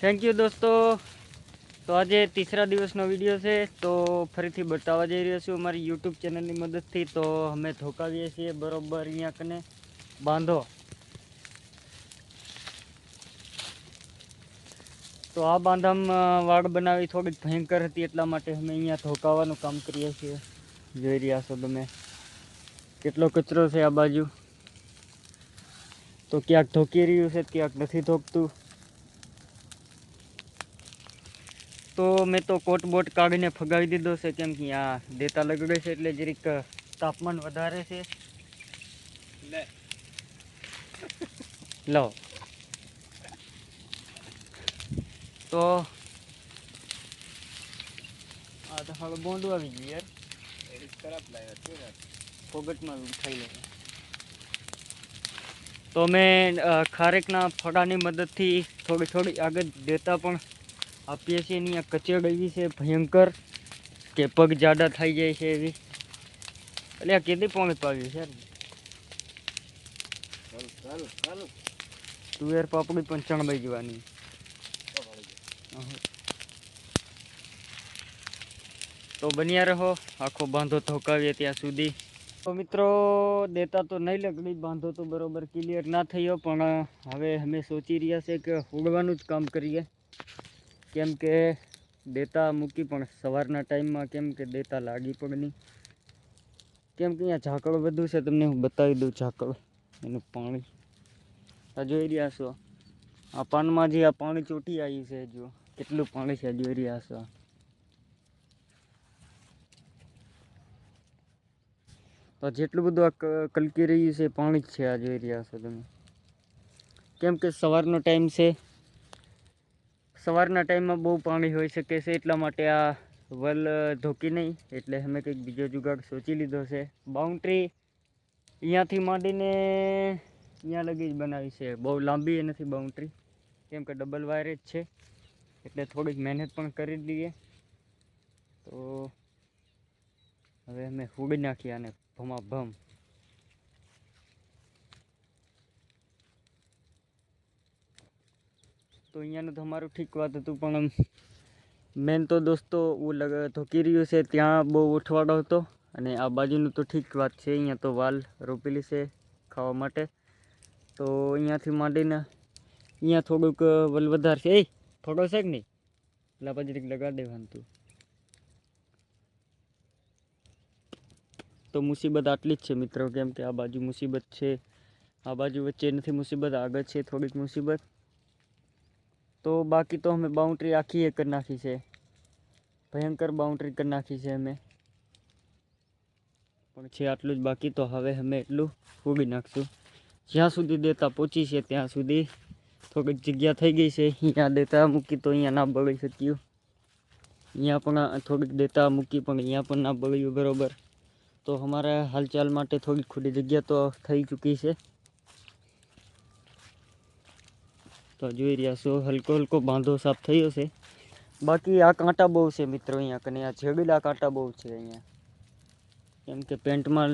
Thank you દોસ્તો. તો આજે તીસરા દિવસનો વીડિયો છે, તો ફરીથી બતાવવા જઈ રહ્યો છું અમારી યુટ્યુબ ચેનલની મદદથી. તો અમે ધોકાવીએ છીએ બરોબર અહીંયા કને. બાંધો. તો આ બાંધામાં વાડ બનાવી થોડીક ભયંકર હતી, એટલા માટે અમે અહીંયા ધોકાવાનું કામ કરીએ છીએ. જોઈ રહ્યા છો તમે. કેટલો કચરો છે આ બાજુ. તો ક્યાંક ધોકી રહ્યું છે, ક્યાંક નથી ધોકતું. તો મેં તો કોટ બોટ કાઢીને ફગાવી દીધો છે. કેમ કે આ દેતા લગડે છે એટલે જરીક તાપમાન વધારે છે. લો. તો આ તો હવે બોંડું આવી ગયું યાર. પોગટમાં ખાઈ લે. તો મેં ખારેકના ફળાની મદદથી થોડી થોડી આગળ દેતા પણ આપીએ છીએ એની આ કચેડ એવી છે ભયંકર. કે પગ જાડા થઈ જાય છે એવી. એટલે આ કેટલી પોણી પાવી છે તુવેર પાપડી પણ ચણબાઈ જવાની. તો બન્યા રહો આખો બાંધો થોકાવીએ ત્યાં સુધી. તો મિત્રો દેતા તો નહીં લગડી બાંધો તો બરોબર ક્લિયર ના થયો પણ હવે અમે સોચી રહ્યા છે કે ઉડવાનું જ કામ કરીએ. કેમ કે દેતા મૂકી પણ સવારના ટાઈમમાં કેમ કે દેતા લાગી પણ નહીં. કેમ કે અહીંયા ઝાકળ બધું છે, તમને હું બતાવી દઉં ઝાકળ. એનું પાણી. આ જોઈ રહ્યા છો. આ પાનમાં જે આ પાણી ચોટી આવ્યું છે, જો. કેટલું પાણી છે, જોઈ રહ્યા છો. તો જેટલું બધું આ કલકી રહ્યું છે, પાણી જ છે, આ જોઈ રહ્યા છો તમે. કેમ કે સવારનો ટાઈમ છે સવારના ટાઈમમાં બહુ પાણી હોઈ શકે છે એટલા માટે આ વલ ધોકી નહીં. એટલે અમે કંઈક બીજો જુગાડ સોચી લીધો છે. બાઉન્ડ્રી અહીંયાથી માંડીને અહીંયા લગી જ બનાવી છે. બહુ લાંબી નથી બાઉન્ડ્રી કેમ કે ડબલ વાયર જ છે. એટલે થોડીક મહેનત પણ કરી દઈએ તો હવે અમે હુડી નાખીએ અને ભમા ભમ તો અહીંયાનું તો અમારું ઠીક વાત હતું, પણ મેન તો દોસ્તો હું લગ, ધોકી રહ્યું છે, ત્યાં બહુ ઉઠવાડો હતો અને આ બાજુનું તો ઠીક વાત છે, અહીંયા તો વાલ રોપેલી છે ખાવા માટે. તો અહીંયાથી માંડીને અહીંયા થોડુંક વલ વધારે છે. એ થોડો છે કે નહીં? એટલે પછી લગાડી દેવાનું તું. તો મુસીબત આટલી જ છે મિત્રો, કેમ કે આ બાજુ મુસીબત છે. આ બાજુ વચ્ચે નથી મુસીબત આગળ છે, થોડીક મુસીબત. તો બાકી તો અમે બાઉન્ડ્રી આખી એ કરી નાખી છે ભયંકર બાઉન્ડ્રી કરી નાખી છે અમે પણ છે આટલું જ બાકી તો હવે અમે એટલું ઉગી નાખશું જ્યાં સુધી દેતા પહોંચી છે ત્યાં સુધી થોડીક જગ્યા થઈ ગઈ છે અહીંયા દેતા મૂકી તો અહીંયા ના બગડી શક્યું અહીંયા પણ થોડીક દેતા મૂકી પણ અહીંયા પણ ના બગડ્યું બરોબર તો અમારા હાલચાલ માટે થોડી ખુલ્લી જગ્યા તો થઈ ચૂકી છે તો જોઈ રહ્યા છો, હલકો હલકો બાંધો સાફ થયો છે. બાકી આ કાંટા બહુ છે મિત્રો અહીંયા કને આ જેડેલા કાંટા બહુ છે અહીંયા. કેમ કે પેન્ટમાં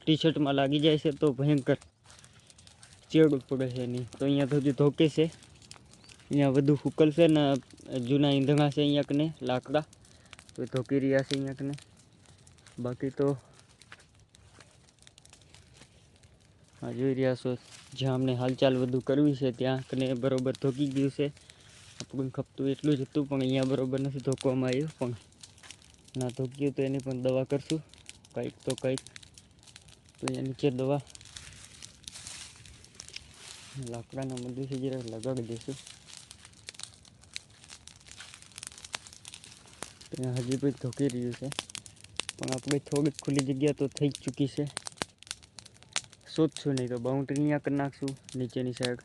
ટી શર્ટમાં લાગી જાય છે તો ભયંકર ચેડું પડે છે એની. તો અહીંયા તો હજુ ધોકે છે, અહીંયા વધુ ફૂકલ છે ને જૂના ઈંધણા છે અહીંયા કને લાકડા. તો એ ધોકી રહ્યા છે અહીંયા કને બાકી તો, આ જોઈ રહ્યા છો જ્યાં અમને હાલચાલ વધુ કરવી છે, ત્યાં કને બરાબર ધોકી ગયું છે. આપણું ખપતું એટલું જ હતું, પણ અહીંયા બરાબર નથી ધોકવામાં આવ્યું, પણ ના ધોક્યું તો એની પણ દવા કરશું. કંઈક તો કંઈક. તો અહીંયા નીચે દવા. લાકડાના મદદથી જરા લગાડી દઈશું. ત્યાં હજી પણ ધોકી રહ્યું છે. પણ આપણે થોડીક ખુલ્લી જગ્યા તો થઈ ચૂકી છે. શોધશું નહીં તો બાઉન્ડ્રી ત્યાં કરી નાખશું, નીચેની સાઈડ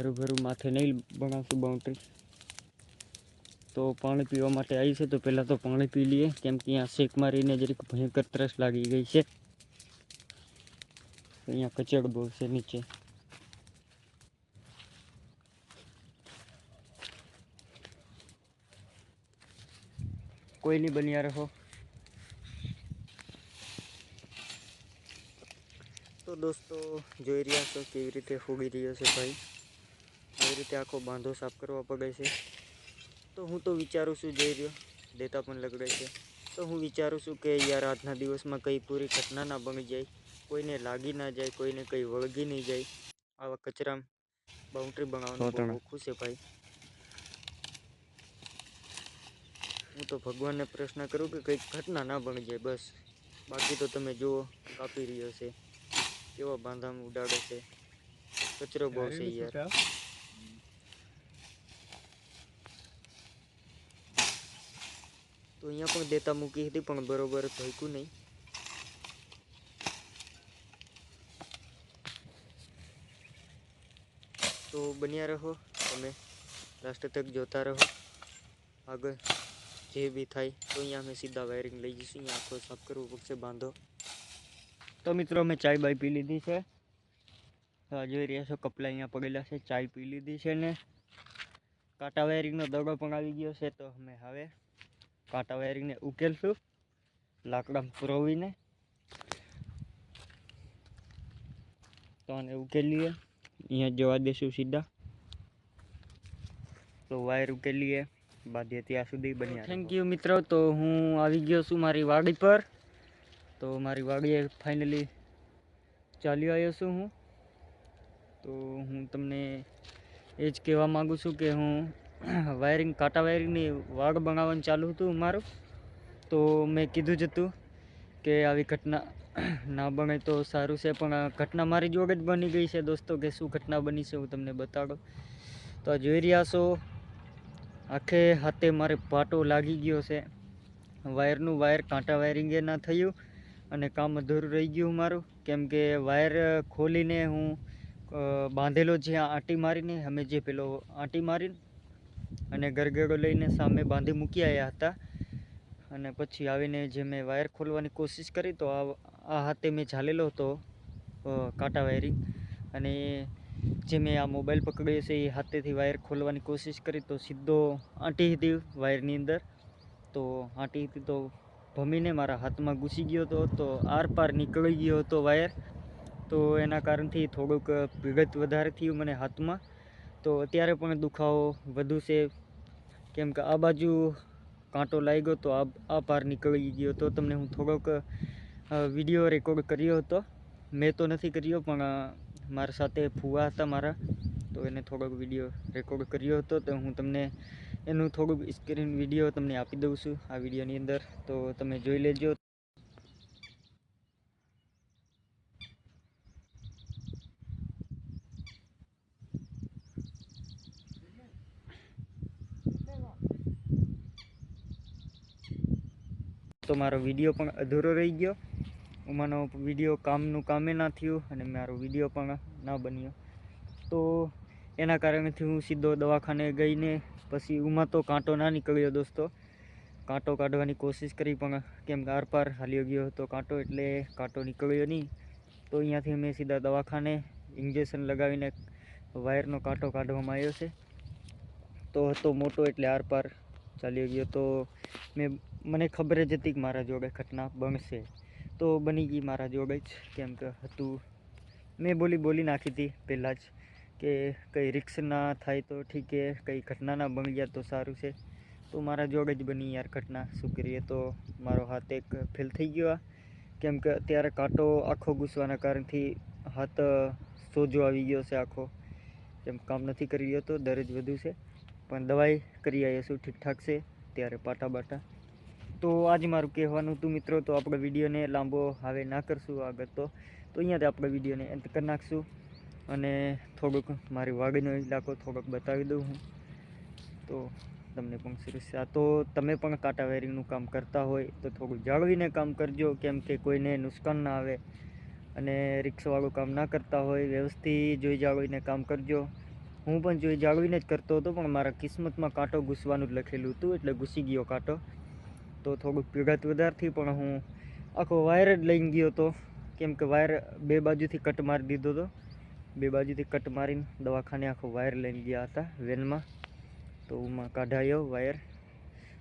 હરું ભરું માથે નહીં બનાવશું બાઉન્ડ્રી તો પાણી પીવા માટે આવી છે, તો પહેલાં તો પાણી પી લઈએ. કેમ કે અહીંયા શેક મારીને જરીક ભયંકર ત્રસ લાગી ગઈ છે. અહીંયા કચડ બહુ છે નીચે. કોઈ નહીં બન્યા રહો. દોસ્તો જોઈ રહ્યા છો કેવી રીતે ફૂગી રહ્યો છે ભાઈ. આવી રીતે આખો બાંધો સાફ કરવા પગે છે. તો હું તો વિચારું છું જોઈ રહ્યો દેતા પણ લગડે છે. તો હું વિચારું છું કે યાર આજના દિવસમાં કંઈ પૂરી ઘટના ના બની જાય કોઈને લાગી ના જાય કોઈને કંઈ વળગી નહીં જાય. આવા કચરા બાઉન્ડ્રી બનાવવાનું બહુ ઓખું છે ભાઈ. હું તો ભગવાનને પ્રશ્ન કરું કે કંઈક ઘટના ના બની જાય બસ. બાકી તો તમે જુઓ કાપી રહ્યો છે. કેવો બાંધામાં ઉડાડે છે? કચરો બહુ છે યાર. તો અહીંયા પણ દેતા મૂકી હતી પણ બરોબર ધોઈકું નહીં. તો બન્યા રહો તમે લાસ્ટ તક જોતા રહો. આગળ જે બી થાય તો અહીંયા અમે સીધા વાયરિંગ લઈ જઈશું અહીંયા આખો સાફ કરવો પડશે બાંધો. તો મિત્રો મેં ચાય બાય પી લીધી છે. જોઈ રહ્યા છો, કપલા અહીંયા પડેલા છે, ચાય પી લીધી છે ને. કાંટા વાયરિંગનો દડો પણ આવી ગયો છે, તો અમે હવે કાંટા વાયરિંગને ઉકેલશું, લાકડામાં પુરવીને. તો આને ઉકેલીએ, અહીંયા જવા દેશું સીધા. તો વાયર ઉકેલીએ, બાંધીએ ત્યાં સુધી બન્યા થેન્ક યુ મિત્રો. તો હું આવી ગયો છું મારી વાડી પર. તો મારી વાડીએ ફાઇનલી ચાલી આવ્યો છું હું. તો હું તમને એ જ કહેવા માગું છું કે હું વાયરિંગ કાંટા વાયરિંગની વાડ બનાવવાનું ચાલુ હતું મારું. તો મેં કીધું જ હતું કે આવી ઘટના ના બને તો સારું છે, પણ ઘટના મારી જોડે જ બની ગઈ છે દોસ્તો, કે શું ઘટના બની છે હું તમને બતાડો. તો આ જોઈ રહ્યા છો, આખે હાથે મારે પાટો લાગી ગયો છે. વાયરનું વાયર કાંટા વાયરિંગે ના થયું. અને કામ અધૂરું રહી ગયું મારું. કેમ કે વાયર ખોલીને હું બાંધેલો જે આંટી મારીને, અમે જે પેલો આંટી મારીને અને ગરગડો લઈને સામે બાંધી મૂકી આવ્યા હતા. અને પછી આવીને જે મેં વાયર ખોલવાની કોશિશ કરી, તો આ હાથે મેં ઝાલેલો હતો કાંટા વાયરિંગ. અને જે મેં આ મોબાઈલ પકડ્યો છે, એ હાથેથી વાયર ખોલવાની કોશિશ કરી, તો સીધો આંટી હતી વાયરની અંદર. તો આંટી હતી તો ભમીને મારા હાથમાં ઘૂસી ગયો હતો, તો આર પાર નીકળી ગયો હતો વાયર. તો એના કારણથી થોડુંક વિગત વધારે થયું મને હાથમાં. તો અત્યારે પણ દુખાવો વધુ છે. કેમ કે આ બાજુ કાંટો લાગ્યો તો આ પાર નીકળી ગયો તો તમને હું થોડોક વીડિયો રેકોર્ડ કર્યો હતો. મેં તો નથી કર્યો, પણ મારા સાથે ફુવા હતા મારા. તો એને થોડોક વીડિયો રેકોર્ડ કર્યો હતો, તો હું તમને એનું થોડુંક સ્ક્રીન વીડિયો તમને આપી દઉં છું, આ વિડીયોની અંદર. તો તમે જોઈ લેજો. તો મારો વીડિયો પણ અધૂરો રહી ગયો. મારો વીડિયો કામનું કામે ના થયું અને મારો વીડિયો પણ ના બન્યો. તો એના કારણેથી હું સીધો દવાખાને ગઈને પછી ઉમાં તો કાંટો ના નીકળ્યો દોસ્તો. કાંટો કાઢવાની કોશિશ કરી પણ કેમ કે આરપાર હાલ્યો ગયો હતો કાંટો એટલે કાંટો નીકળ્યો નહીં. તો અહીંયાથી મેં સીધા દવાખાને ઇન્જેક્શન લગાવીને વાયરનો કાંટો કાઢવામાં આવ્યો છે. તો હતો મોટો એટલે આરપાર ચાલ્યો ગયો તો મેં, મને ખબર જ હતી કે મારા જોડે ઘટના બનશે. તો બની ગઈ મારા જોડે જ કેમ કે હતું. મેં બોલી બોલી નાખી હતી પહેલાં જ. કે કંઈ રિક્સ ના થાય તો ઠીક છે, કંઈ ઘટના ના બની ગયા તો સારું છે. તો મારા જોડે જ બની યાર ઘટના, શું કરીએ? તો મારો હાથ એક ફેલ થઈ ગયો કેમ કે અત્યારે કાંટો આખો ઘૂસવાના કારણથી હાથ સોજો આવી ગયો છે આખો. જેમ કામ નથી કરી રહ્યો તો દરજ વધુ છે. પણ દવાઈ કરી આવ્યા છું, ઠીકઠાક છે, ત્યારે પાટા બાટા. તો આજ મારું કહેવાનું હતું મિત્રો, તો આપણે વિડીયોને લાંબો હવે ના કરશું આગળ તો. તો અહીંયાથી આપણે વિડીયોને અંત કરી નાખશું. અને થોડુંક મારી વાડીનો ઇલાકો થોડોક બતાવી દઉં હું. તો તમને પણ સરસ આ તો તમે પણ કાંટા વાયરિંગનું કામ કરતા હોય તો થોડું જાળવીને કામ કરજો, કેમ કે કોઈને નુકસાન ના આવે. અને રિક્ષાવાળું કામ ના કરતા હોય, વ્યવસ્થિત જોઈ જાળવીને કામ કરજો. હું પણ જોઈ જાળવીને જ કરતો હતો, પણ મારા કિસ્મતમાં કાંટો ઘૂસવાનું જ લખેલું હતું, એટલે ઘૂસી ગયો કાંટો. તો થોડુંક પીડાત વધારથી પણ હું આખો વાયર જ લઈને ગયો હતો. કેમ કે વાયર બે બાજુથી કટ મારી દીધો હતો. બે બાજુથી કટ મારીને દવાખાને આખો વાયર લઈને ગયા હતા વેનમાં. તો હું કાઢાયો વાયર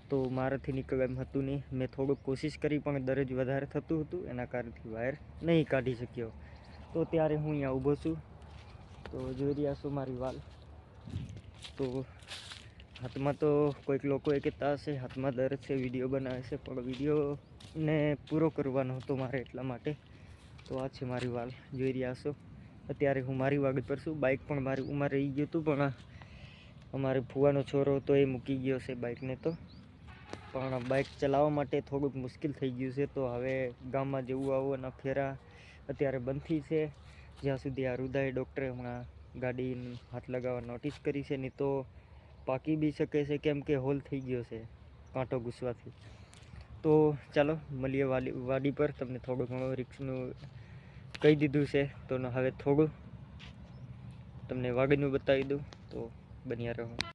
તો મારાથી નીકળે એમ હતું નહીં. મેં થોડુંક કોશિશ કરી, પણ દરજ વધારે થતું હતું. એના કારણથી વાયર નહીં કાઢી શક્યો. તો ત્યારે હું અહીંયા ઊભો છું. તો જોઈ રહ્યા છું મારી વાલ. તો હાથમાં તો કોઈક લોકો એ કહેતા હશે, હાથમાં દર્દ છે, વીડિયો બનાવે છે. પણ વિડીયોને પૂરો કરવાનો હતો મારે એટલા માટે. તો આ છે મારી વાલ. જોઈ રહ્યા છો. અત્યારે હું મારી વાગત પર છું. બાઇક પણ મારી ઉમર રહી ગયું હતું, પણ અમારે ફુવાનો છોરો હતો એ મૂકી ગયો છે બાઇકને તો. પણ બાઇક ચલાવવા માટે થોડુંક મુશ્કેલ થઈ ગયું છે, તો હવે ગામમાં જવું આવવાના ફેરા અત્યારે બંધી છે. જ્યાં સુધી આ રુદાય ડૉક્ટરે હમણાં ગાડી હાથ લગાવવા નોટિસ કરી છે, નહીં તો પાકી બી શકે છે, કેમ કે હોલ થઈ ગયો છે, કાંટો ઘૂસવાથી. તો ચાલો, મળીએ વાલી, વાડી પર. તમને થોડું ઘણું રિક્સનું કહી દીધું છે તો હવે થોડું તમને વાડીનું બતાવી દઉં તો બન્યા રહો.